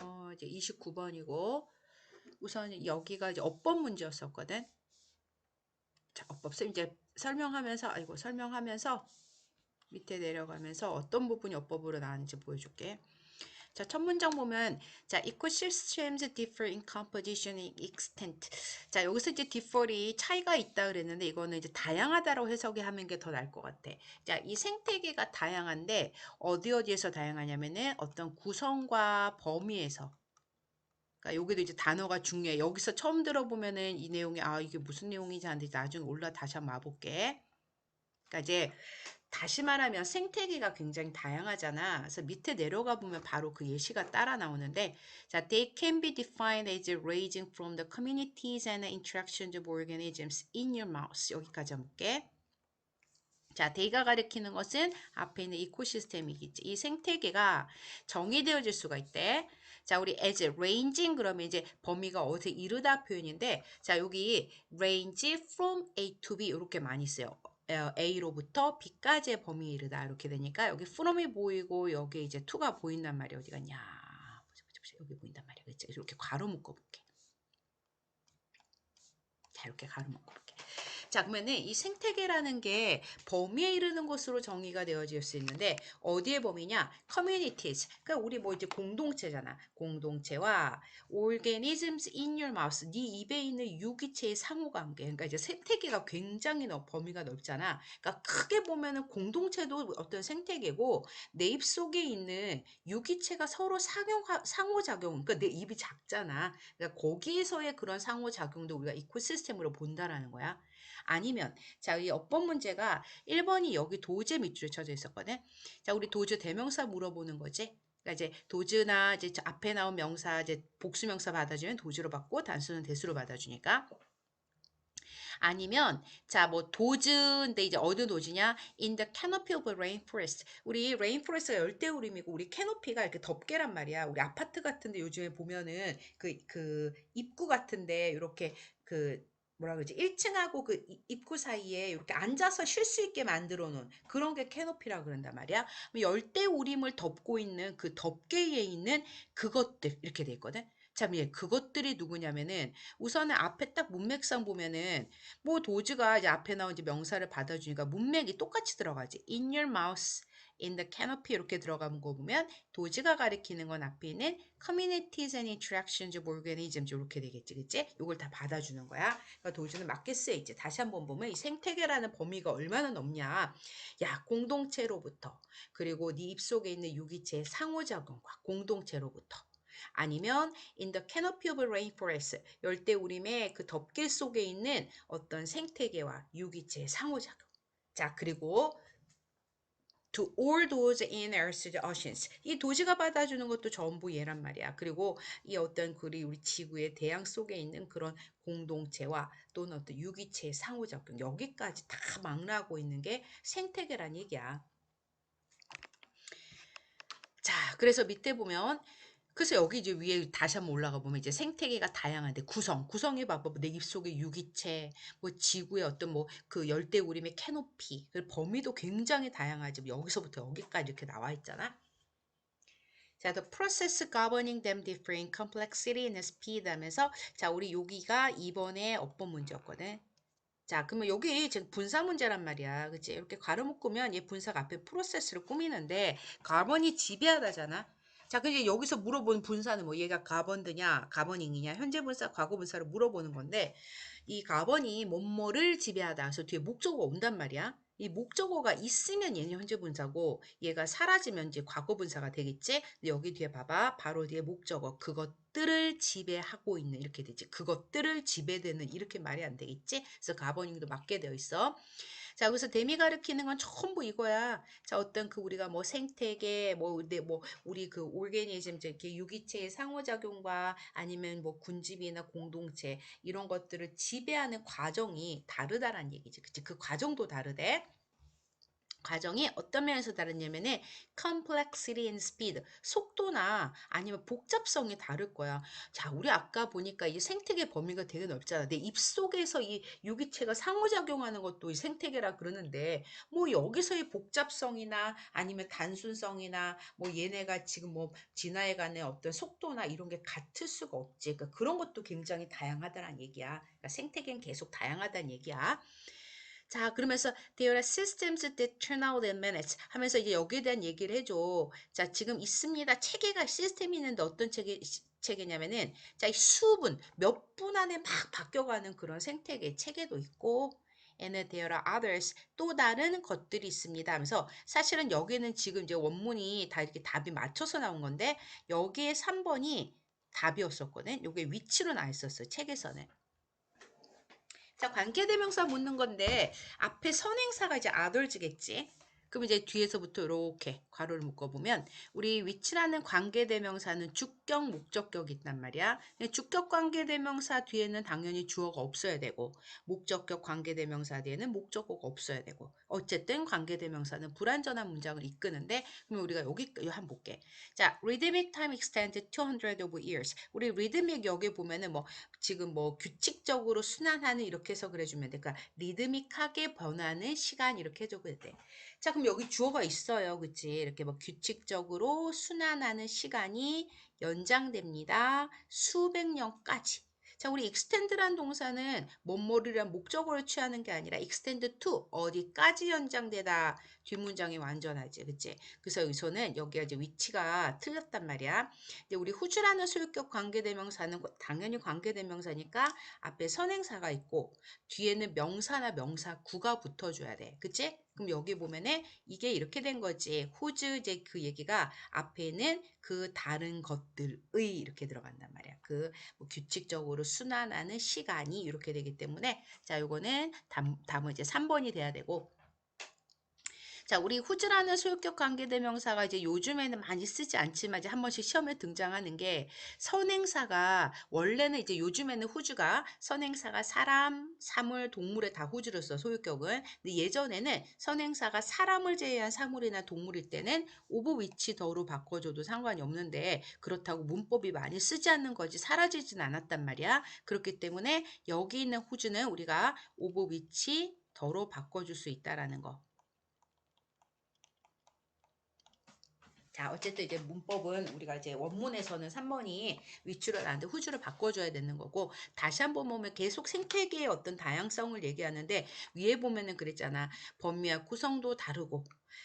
어, 이제 29번이고 우선 여기가 이제 어법 문제였었거든. 자, 어법 쌤 이제 설명하면서 아이고 설명하면서 밑에 내려가면서 어떤 부분이 어법으로 나왔는지 보여줄게. 자, 첫 문장 보면 자, ecosystems differ in composition and extent. 자, 여기서 이제 differ이 차이가 있다 그랬는데 이거는 이제 다양하다라고 해석이 하는 게 더 나을 것 같아. 자, 이 생태계가 다양한데 어디 어디에서 다양하냐면은 어떤 구성과 범위에서 그러니까 여기도 이제 단어가 중요해. 여기서 처음 들어보면은 이 내용이 아 이게 무슨 내용인지 하는데 나중에 올라 다시 한번 와볼게. 그러니까 이제 다시 말하면 생태계가 굉장히 다양하잖아. 그래서 밑에 내려가 보면 바로 그 예시가 따라 나오는데, 자, they can be defined as ranging from the communities and interactions of organisms in your mouse. 여기까지 해볼게. 자, they가 가리키는 것은 앞에 있는 이코시스템이겠지. 이 생태계가 정의되어질 수가 있대. 자, 우리 as ranging 그러면 이제 범위가 어디서 이르다 표현인데, 자, 여기 range from A to B 이렇게 많이 써요. 어, A로부터 B까지의 범위에 이르다. 이렇게 되니까 여기 from이 보이고 여기 이제 to가 보인단 말이야. 어디 갔냐? 보자, 보자, 보자. 여기 보인단 말이야. 그치? 이렇게 가로 묶어 볼게. 자 이렇게 가로 묶어 볼게 자 그러면은 이 생태계라는 게 범위에 이르는 것으로 정의가 되어질 수 있는데 어디에 범위냐? Communities. 그러니까 우리 뭐 이제 공동체잖아. 공동체와 organisms in your mouth. 네 입에 있는 유기체의 상호관계. 그러니까 이제 생태계가 굉장히 넓, 범위가 넓잖아. 그러니까 크게 보면은 공동체도 어떤 생태계고 내 입 속에 있는 유기체가 서로 상용, 상호작용. 그러니까 내 입이 작잖아. 그러니까 거기에서의 그런 상호작용도 우리가 이코시스템으로 본다라는 거야 아니면 자, 이 어법 문제가 1번이 여기 도제 밑줄에 쳐져 있었거든. 자, 우리 도주 대명사 물어보는 거지. 그러니까 이제 도즈나 이제 앞에 나온 명사 이제 복수명사 받아주면 도주로 받고 단수는 대수로 받아주니까 아니면 자뭐 도즈인데 이제 어느 도지냐 in the canopy of a rainforest 우리 rainforest가 열대우림이고 우리 캐노피가 이렇게 덮개란 말이야 우리 아파트 같은데 요즘에 보면은 그그 입구 같은데 이렇게 그 뭐라 그러지? 1층하고 그 입구 사이에 이렇게 앉아서 쉴 수 있게 만들어 놓은 그런 게 캐노피라고 그런단 말이야. 열대 우림을 덮고 있는 그 덮개에 있는 그것들 이렇게 돼 있거든. 참, 예, 그것들이 누구냐면은 우선은 앞에 딱 문맥상 보면은 뭐 도즈가 이제 앞에 나온 이제 명사를 받아주니까 문맥이 똑같이 들어가지. In your mouth, in the canopy 이렇게 들어간 거 보면 도지가 가리키는 건 앞에 있는 communities and interactions of organisms 이렇게 되겠지, 그치? 이걸 다 받아주는 거야. 그러니까 도지는 쓰여 있지. 다시 한번 보면 이 생태계라는 범위가 얼마나 넓냐. 야, 공동체로부터 그리고 네 입속에 있는 유기체의 상호작용과 공동체로부터 아니면 in the canopy of rainforest 열대우림의 그 덮개 속에 있는 어떤 생태계와 유기체의 상호작용. 자, 그리고 to all those in Earth's oceans. 이 도시가 받아주는 것도 전부 얘란 말이야. 그리고 이 어떤 그리 우리 지구의 대양 속에 있는 그런 공동체와 또는 어떤 유기체의 상호작용 여기까지 다 망라하고 있는 게 생태계란 얘기야. 자, 그래서 밑에 보면 그래서 여기 이제 위에 다시 한번 올라가 보면 이제 생태계가 다양한데 구성, 구성이 봐봐. 내 입속에 유기체, 뭐 지구의 어떤 뭐 그 열대우림의 캐노피, 그 범위도 굉장히 다양하지. 여기서부터 여기까지 이렇게 나와 있잖아. 자, the process governing them differ in complexity and speed 하면서 자, 우리 여기가 이번에 어법 문제였거든. 자, 그러면 여기 지금 분사 문제란 말이야. 그치? 이렇게 가로 묶으면 얘 분사가 앞에 프로세스를 꾸미는데 가번이 지배하다잖아. 자, 그럼 이제 여기서 물어보는 분사는 뭐 얘가 가번드냐, 가버닝이냐, 현재 분사, 과거 분사를 물어보는 건데 이 가번이 뭐뭐를 지배하다. 그래서 뒤에 목적어가 온단 말이야. 이 목적어가 있으면 얘는 현재 분사고 얘가 사라지면 이제 과거 분사가 되겠지. 여기 뒤에 봐봐. 바로 뒤에 목적어 그것들을 지배하고 있는 이렇게 되지. 그것들을 지배되는 이렇게 말이 안 되겠지. 그래서 가버닝도 맞게 되어 있어. 자, 그래서 데미 가르키는 건 전부 이거야. 자, 어떤 그 우리가 뭐 생태계, 뭐, 네, 뭐, 우리 그 오르게니즘, 이렇게 유기체의 상호작용과 아니면 뭐 군집이나 공동체, 이런 것들을 지배하는 과정이 다르다란 얘기지. 그치? 그 과정도 다르대. 과정이 어떤 면에서 다르냐면은 complexity and speed 속도나 아니면 복잡성이 다를 거야. 자, 우리 아까 보니까 이 생태계 범위가 되게 넓잖아. 내 입속에서 이 유기체가 상호작용하는 것도 이 생태계라 그러는데 뭐 여기서의 복잡성이나 아니면 단순성이나 뭐 얘네가 지금 뭐 진화해가는 어떤 속도나 이런 게 같을 수가 없지. 그러니까 그런 것도 굉장히 다양하다는 얘기야. 그러니까 생태계는 계속 다양하다는 얘기야. 자, 그러면서 there are systems that turn out in minutes 하면서 이제 여기에 대한 얘기를 해줘. 자, 지금 있습니다. 체계가 시스템이 있는데 어떤 체계 체계냐면은 자, 이 수분 몇 분 안에 막 바뀌어가는 그런 생태계 체계도 있고 and there are others 또 다른 것들이 있습니다 하면서 사실은 여기는 지금 이제 원문이 다 이렇게 답이 맞춰서 나온 건데 여기에 3번이 답이었었거든. 요게 위치로 나와 있었어. 책에서는. 자, 관계대명사 묻는 건데 앞에 선행사가 이제 others겠지. 그럼 이제 뒤에서부터 이렇게 괄호를 묶어보면 우리 위치라는 관계대명사는 주격, 목적격이 있단 말이야. 주격 관계대명사 뒤에는 당연히 주어가 없어야 되고 목적격 관계대명사 뒤에는 목적어가 없어야 되고 어쨌든 관계대명사는 불완전한 문장을 이끄는데 그럼 우리가 여기 한번 볼게. 자, rhythmic time extended 200 of years. 우리 rhythmic 여기 보면은 뭐 지금 뭐 규칙적으로 순환하는 이렇게 해서 그래주면 돼. 그러니까 리드믹하게 변하는 시간 이렇게 해줘도 돼. 자, 그럼 여기 주어가 있어요. 그치? 이렇게 뭐 규칙적으로 순환하는 시간이 연장됩니다. 수백 년까지. 자, 우리 extend란 동사는 뭐뭐리란 목적어를 취하는 게 아니라 extend to 어디까지 연장되다 뒷문장이 완전하지, 그치? 그래서 여기서는 여기가 이제 위치가 틀렸단 말이야. 근데 우리 후주라는 소유격 관계대명사는 당연히 관계대명사니까 앞에 선행사가 있고 뒤에는 명사나 명사구가 붙어줘야 돼, 그치? 그럼 여기 보면은 이게 이렇게 된 거지. 후즈 이제 그 얘기가 앞에는 그 다른 것들의 이렇게 들어간단 말이야. 그 뭐 규칙적으로 순환하는 시간이 이렇게 되기 때문에 자, 요거는 담, 담은 이제 3번이 돼야 되고 자, 우리 후즈라는 소유격 관계대명사가 이제 요즘에는 많이 쓰지 않지만 이제 한 번씩 시험에 등장하는 게 선행사가 원래는 이제 요즘에는 후주가 선행사가 사람, 사물, 동물에 다 후주를 써 소유격은. 근데 예전에는 선행사가 사람을 제외한 사물이나 동물일 때는 오브 위치 더로 바꿔줘도 상관이 없는데 그렇다고 문법이 많이 쓰지 않는 거지 사라지진 않았단 말이야. 그렇기 때문에 여기 있는 후주는 우리가 오브 위치 더로 바꿔줄 수 있다라는 거. 자, 어쨌든 이제 문법은 우리가 이제 원문에서는 3번이 위치로 나는데 후주를 바꿔줘야 되는 거고 다시 한번 보면 계속 생태계의 어떤 다양성을 얘기하는데 위에 보면은 그랬잖아. 범위와 구성도 다르고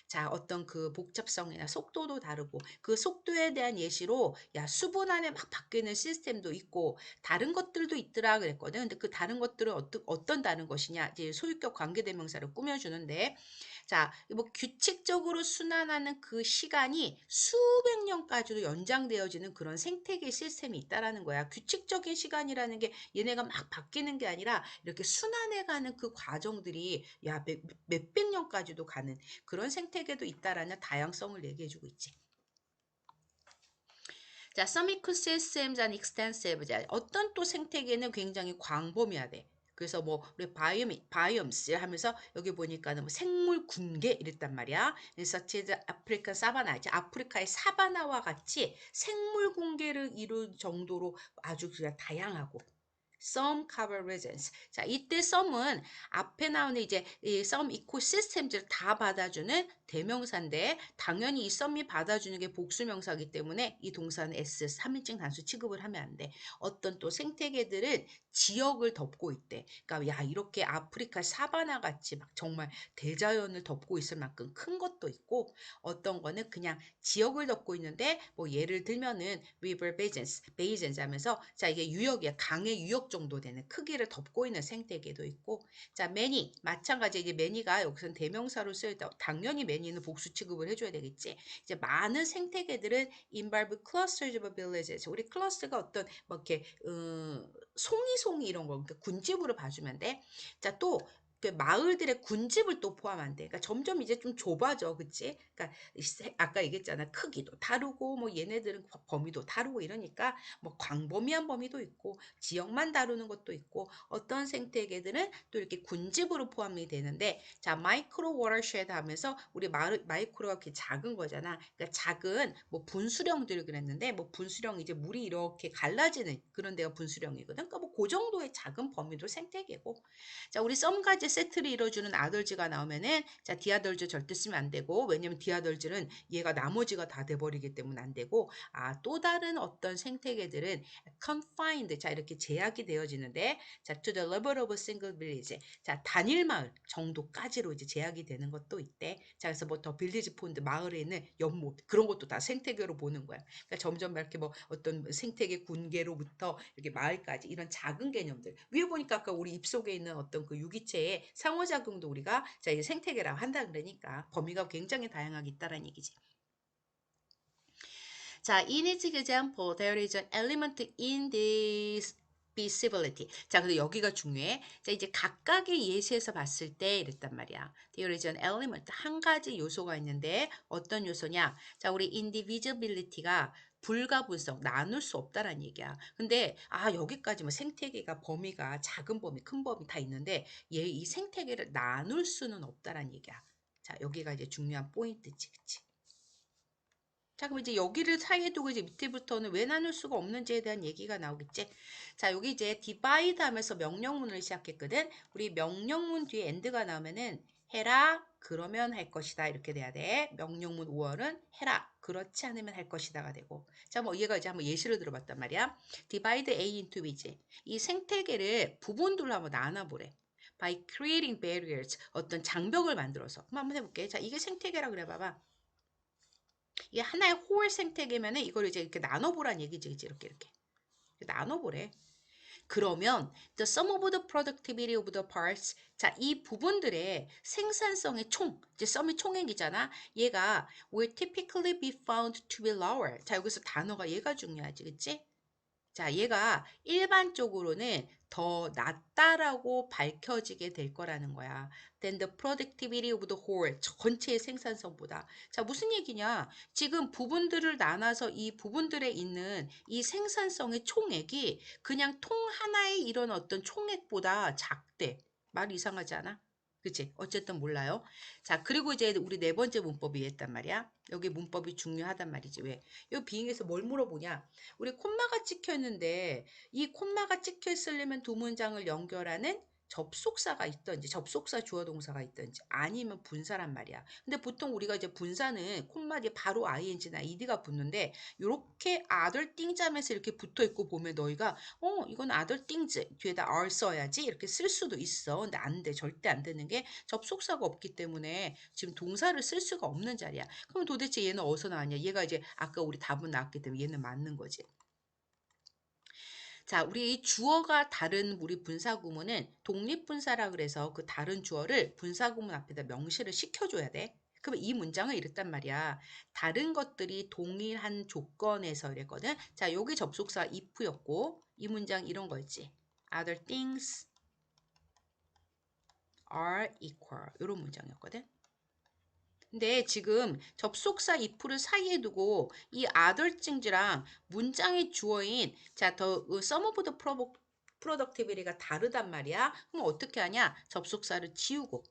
자, 어떤 그 복잡성이나 속도도 다르고 그 속도에 대한 예시로 야, 수분 안에 막 바뀌는 시스템도 있고 다른 것들도 있더라 그랬거든. 근데 그 다른 것들은 어떤 어떤 다른 것이냐? 이제 소유격 관계대명사를 꾸며주는데 자, 뭐 규칙적으로 순환하는 그 시간이 수백 년까지도 연장되어지는 그런 생태계 시스템이 있다라는 거야. 규칙적인 시간이라는 게 얘네가 막 바뀌는 게 아니라 이렇게 순환해가는 그 과정들이 야 몇, 몇백 년까지도 가는 그런 생태계도 있다라는 다양성을 얘기해주고 있지. 자, some ecosystems are extensive. 자, 어떤 또 생태계는 굉장히 광범위하대. 그래서 뭐 우리 바이옴 바이옴스 하면서 여기 보니까는 뭐 생물 군계 이랬단 말이야. such as 아프리카 사바나 이제 아프리카의 사바나와 같이 생물 군계를 이룰 정도로 아주 그냥 다양하고 some regions. 자, 이때 some은 앞에 나오는 이제 이 some ecosystems 다 받아주는 대명사인데 당연히 이 썸이 받아주는 게 복수명사이기 때문에 이 동사는 S 3인칭 단수 취급을 하면 안 돼. 어떤 또 생태계들은 지역을 덮고 있대. 그러니까 야 이렇게 아프리카 사바나 같이 막 정말 대자연을 덮고 있을 만큼 큰 것도 있고 어떤 거는 그냥 지역을 덮고 있는데 뭐 예를 들면은 river basins, basins 하면서 자 이게 유역이야 강의 유역 정도 되는 크기를 덮고 있는 생태계도 있고 자 many 마찬가지 이제 many가 여기서는 대명사로 쓰여있다. 당연히 many 는 복수 취급을 해줘야 되겠지. 이제 많은 생태계들은 involve clusters of villages. 우리 클러스가 어떤 뭐 이렇게 음, 송이송이 이런 거 그러니까 군집으로 봐주면 돼. 자 또 그 마을들의 군집을 또 포함한대. 그러니까 점점 이제 좀 좁아져, 그치? 그러니까 아까 얘기했잖아. 크기도 다르고 뭐 얘네들은 범위도 다르고 이러니까 뭐 광범위한 범위도 있고 지역만 다루는 것도 있고 어떤 생태계들은 또 이렇게 군집으로 포함이 되는데 자 마이크로 워터쉐드 하면서 우리 마을, 마이크로가 이렇게 작은 거잖아. 그러니까 작은 뭐 분수령들을 그랬는데 뭐 분수령 이제 물이 이렇게 갈라지는 그런 데가 분수령이거든. 그러니까 뭐 그 정도의 작은 범위도 생태계고 자 우리 썸가지 세트를 이뤄주는 아덜즈가 나오면은 자 디아덜즈 절대 쓰면 안 되고 왜냐면 디아덜즈는 얘가 나머지가 다 돼버리기 때문에 안 되고 아 또 다른 어떤 생태계들은 confined 자 이렇게 제약이 되어지는데 자 to the level of a single village 자 단일 마을 정도까지로 이제 제약이 되는 것도 있대. 자 그래서 뭐 더 빌리지 폰드 마을에 있는 연못 그런 것도 다 생태계로 보는 거야. 그러니까 점점 이렇게 뭐 어떤 생태계 군계로부터 이렇게 마을까지 이런 작은 개념들 위에 보니까 아까 우리 입속에 있는 어떤 그 유기체 의 상호작용도 우리가 자 이제 생태계라고 한다 그러니까 범위가 굉장히 다양하게 있다라는 얘기지. 자, in its example, there is an element in this visibility. 자, 근데 여기가 중요해. 자, 이제 각각의 예시에서 봤을 때 이랬단 말이야. There is an element. 한 가지 요소가 있는데 어떤 요소냐? 자, 우리 indivisibility가 불가분성, 나눌 수 없다라는 얘기야. 근데 아 여기까지 뭐 생태계가 범위가 작은 범위, 큰 범위 다 있는데 얘 이 생태계를 나눌 수는 없다라는 얘기야. 자 여기가 이제 중요한 포인트지, 그치? 자, 그럼 이제 여기를 사이에 두고 이제 밑에부터는 왜 나눌 수가 없는지에 대한 얘기가 나오겠지. 자, 여기 이제 divide 하면서 명령문을 시작했거든. 우리 명령문 뒤에 end가 나오면은 해라, 그러면 할 것이다. 이렇게 돼야 돼. 명령문 5월은 해라, 그렇지 않으면 할 것이다가 되고. 자, 뭐 얘가 이제 한번 예시를 들어봤단 말이야. divide A into B지. 이 생태계를 부분들로 한번 나눠보래. by creating barriers. 어떤 장벽을 만들어서. 한번 해볼게. 자, 이게 생태계라 그래 봐봐. 이게 하나의 홀 생태계면은 이걸 이제 이렇게 나눠보란 얘기지, 이제 이렇게 이렇게 나눠보래. 그러면 the sum of the productivity of the parts 자, 이 부분들의 생산성의 총, 이제 sum이 총액이잖아. 얘가 will typically be found to be lower. 자, 여기서 단어가 얘가 중요하지, 그치? 자, 얘가 일반적으로는 더 낮다라고 밝혀지게 될 거라는 거야. Then the productivity of the whole, 전체의 생산성보다. 자, 무슨 얘기냐? 지금 부분들을 나눠서 이 부분들에 있는 이 생산성의 총액이 그냥 통 하나의 이런 어떤 총액보다 작대. 말 이상하지 않아? 그치? 어쨌든 몰라요. 자, 그리고 이제 우리 네 번째 문법이 했단 말이야. 여기 문법이 중요하단 말이지. 왜? 이 비행에서 뭘 물어보냐? 우리 콤마가 찍혀 있는데 이 콤마가 찍혀 있으려면 두 문장을 연결하는 접속사가 있던지 접속사 주어 동사가 있던지 아니면 분사란 말이야. 근데 보통 우리가 이제 분사는 콤마 뒤에 바로 ing나 ed가 붙는데 이렇게 other thing자면서 이렇게 붙어 있고 보면 너희가 어 이건 other things 뒤에다 are 써야지 이렇게 쓸 수도 있어. 근데 안 돼. 절대 안 되는 게 접속사가 없기 때문에 지금 동사를 쓸 수가 없는 자리야. 그럼 도대체 얘는 어디서 나왔냐? 얘가 이제 아까 우리 답은 나왔기 때문에 얘는 맞는 거지. 자, 우리 주어가 다른 우리 분사구문은 독립분사라 그래서 그 다른 주어를 분사구문 앞에다 명시를 시켜줘야 돼. 그럼 이 문장을 이랬단 말이야. 다른 것들이 동일한 조건에서 이랬거든. 자, 여기 접속사 if였고 이 문장 이런 거였지. Other things are equal. 이런 문장이었거든. 근데 지금 접속사 if를 사이에 두고 이 other things랑 문장의 주어인 자, 더 some of the productivity가 다르단 말이야. 그럼 어떻게 하냐? 접속사를 지우고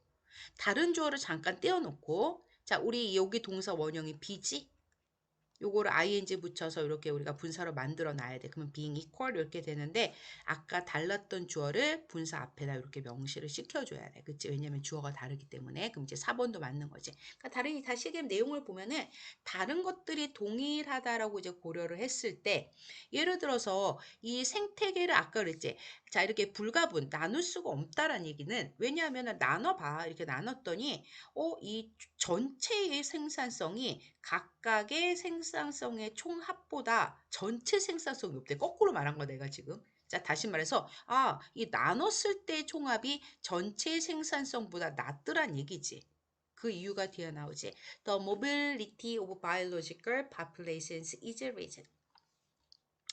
다른 주어를 잠깐 떼어놓고 자, 우리 여기 동사 원형이 be지? 요거를 ing 붙여서 이렇게 우리가 분사로 만들어 놔야 돼. 그러면 being equal 이렇게 되는데 아까 달랐던 주어를 분사 앞에다 이렇게 명시를 시켜줘야 돼. 그치? 왜냐면 주어가 다르기 때문에. 그럼 이제 4번도 맞는 거지. 그러니까 다른 다시 얘기하면 내용을 보면은 다른 것들이 동일하다라고 이제 고려를 했을 때 예를 들어서 이 생태계를 아까 그랬지. 자 이렇게 불가분 나눌 수가 없다라는 얘기는 왜냐하면 나눠봐 이렇게 나눴더니 어 이 전체의 생산성이 각각의 생산성의 총합보다 전체 생산성이 높대. 거꾸로 말한 거 내가 지금. 자, 다시 말해서 아, 이 나눴을 때 총합이 전체 생산성보다 낮더란 얘기지. 그 이유가 뒤에 나오지. The mobility of biological populations is reason.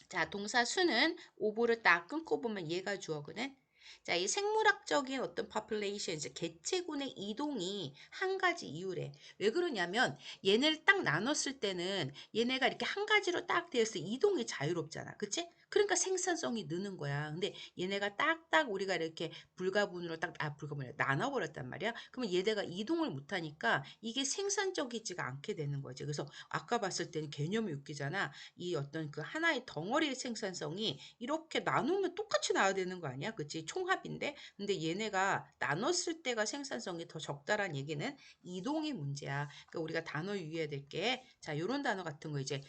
자, 동사 수는 오보를 딱 끊고 보면 얘가 주어거든. 자, 이 생물학적인 어떤 population, 이제 개체군의 이동이 한 가지 이유래. 왜 그러냐면 얘네를 딱 나눴을 때는 얘네가 이렇게 한 가지로 딱 되어서 이동이 자유롭잖아. 그치? 그러니까 생산성이 느는 거야. 근데 얘네가 딱딱 우리가 이렇게 불가분으로 딱, 아, 불가분으로 나눠버렸단 말이야. 그러면 얘네가 이동을 못하니까 이게 생산적이지가 않게 되는 거지. 그래서 아까 봤을 때는 개념이 웃기잖아. 이 어떤 그 하나의 덩어리의 생산성이 이렇게 나누면 똑같이 나와야 되는 거 아니야? 그치? 총합인데? 근데 얘네가 나눴을 때가 생산성이 더 적다란 얘기는 이동이 문제야. 그러니까 우리가 단어 유의해야 될 게, 자, 요런 단어 같은 거 이제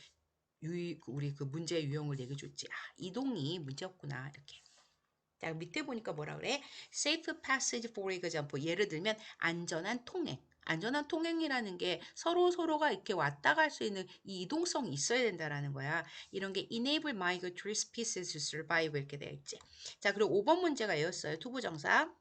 유의, 우리 그 문제 유형을 얘기해 줬지. 아, 이동이 문제였구나. 이렇게. 자, 밑에 보니까 뭐라 그래? safe passage for example. 예를 들면 안전한 통행. 안전한 통행이라는 게 서로 서로가 이렇게 왔다 갈 수 있는 이 이동성이 있어야 된다라는 거야. 이런 게 enable migratory species to survive 이렇게 되어 있지. 자, 그리고 5번 문제가 이었어요. 투부정사.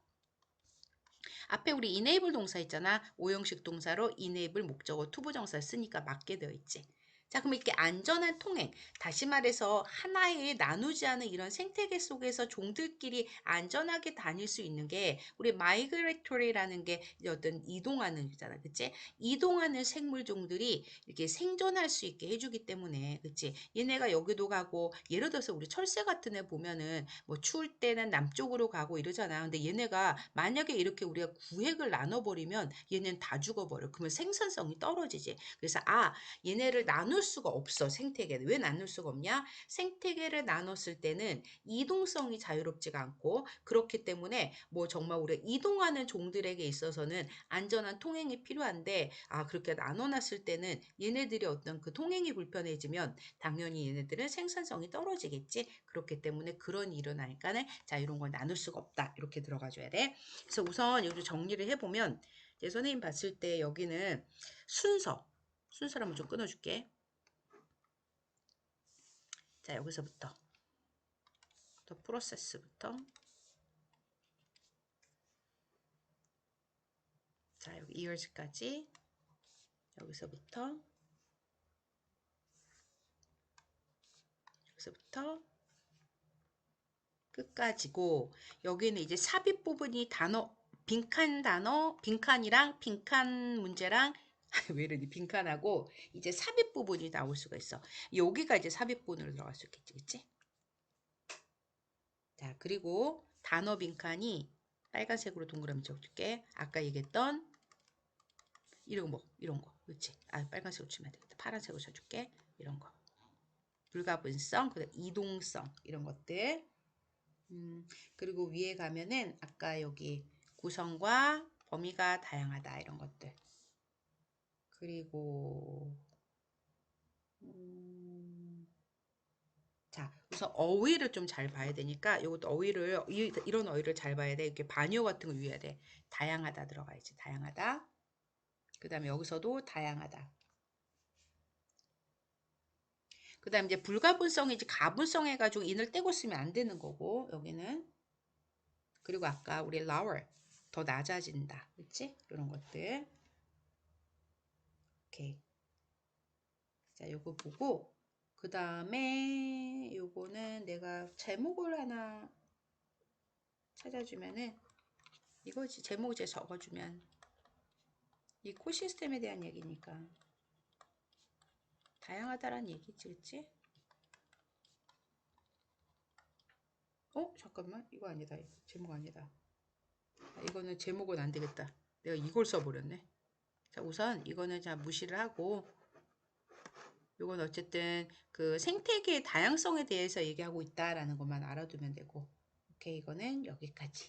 앞에 우리 enable 동사 있잖아. 오형식 동사로 enable 목적어 투부정사 쓰니까 맞게 되어 있지. 자, 그럼 이렇게 안전한 통행, 다시 말해서 하나의 나누지 않은 이런 생태계 속에서 종들끼리 안전하게 다닐 수 있는 게 우리 마이그레토리라는 게 어떤 이동하는 거잖아. 그치? 이동하는 생물 종들이 이렇게 생존할 수 있게 해주기 때문에, 그치? 얘네가 여기도 가고, 예를 들어서 우리 철새 같은 애 보면은 뭐 추울 때는 남쪽으로 가고 이러잖아. 근데 얘네가 만약에 이렇게 우리가 구획을 나눠버리면 얘네는 다 죽어버려. 그러면 생산성이 떨어지지. 그래서 아, 얘네를 나눌 수가 없어 생태계를. 왜 나눌 수가 없냐? 생태계를 나눴을 때는 이동성이 자유롭지가 않고 그렇기 때문에 뭐 정말 우리 이동하는 종들에게 있어서는 안전한 통행이 필요한데 아 그렇게 나눠놨을 때는 얘네들이 어떤 그 통행이 불편해지면 당연히 얘네들은 생산성이 떨어지겠지. 그렇기 때문에 그런 일어나니까는 자 이런 걸 나눌 수가 없다. 이렇게 들어가줘야 돼. 그래서 우선 여기 정리를 해보면 제 선생님 봤을 때 여기는 순서 순서를 한번 좀 끊어줄게. 자, 여기서부터. 또 프로세스부터. 자, 여기 years까지. 여기서부터. 여기서부터. 끝까지고 여기는 이제 삽입 부분이 단어 빈칸 단어 빈칸이랑 빈칸 문제랑 왜 이러니 빈칸하고 이제 삽입 부분이 나올 수가 있어. 여기가 이제 삽입 부분으로 들어갈 수 있겠지, 그치? 자, 그리고 단어 빈칸이 빨간색으로 동그라미 적을게. 아까 얘기했던 이런 거, 이런 거, 그렇지? 아, 빨간색으로 치면 되겠다. 파란색으로 쳐줄게. 이런 거. 불가분성, 그다음 이동성 이런 것들. 음, 그리고 위에 가면은 아까 여기 구성과 범위가 다양하다 이런 것들. 그리고 음, 자 우선 어휘를 좀 잘 봐야 되니까 이것도 어휘를 이, 이런 어휘를 잘 봐야 돼. 이렇게 반요 같은 거 유의해야 돼. 다양하다 들어가야지. 다양하다. 그 다음에 여기서도 다양하다. 그 다음에 이제 불가분성이지 가분성 해가지고 인을 떼고 쓰면 안 되는 거고 여기는. 그리고 아까 우리 lower 더 낮아진다. 그치? 이런 것들 오케이. 자, 요거 보고 그 다음에 요거는 내가 제목을 하나 찾아주면은 이거지 제목 이제 적어주면 이 코 시스템에 대한 얘기니까 다양하다란 얘기지 그치? 어? 잠깐만 이거 아니다 제목 아니다 아, 이거는 제목은 안 되겠다 내가 이걸 써버렸네 자, 우선 이거는 자 무시를 하고 이건 어쨌든 그 생태계의 다양성에 대해서 얘기하고 있다라는 것만 알아두면 되고 오케이 이거는 여기까지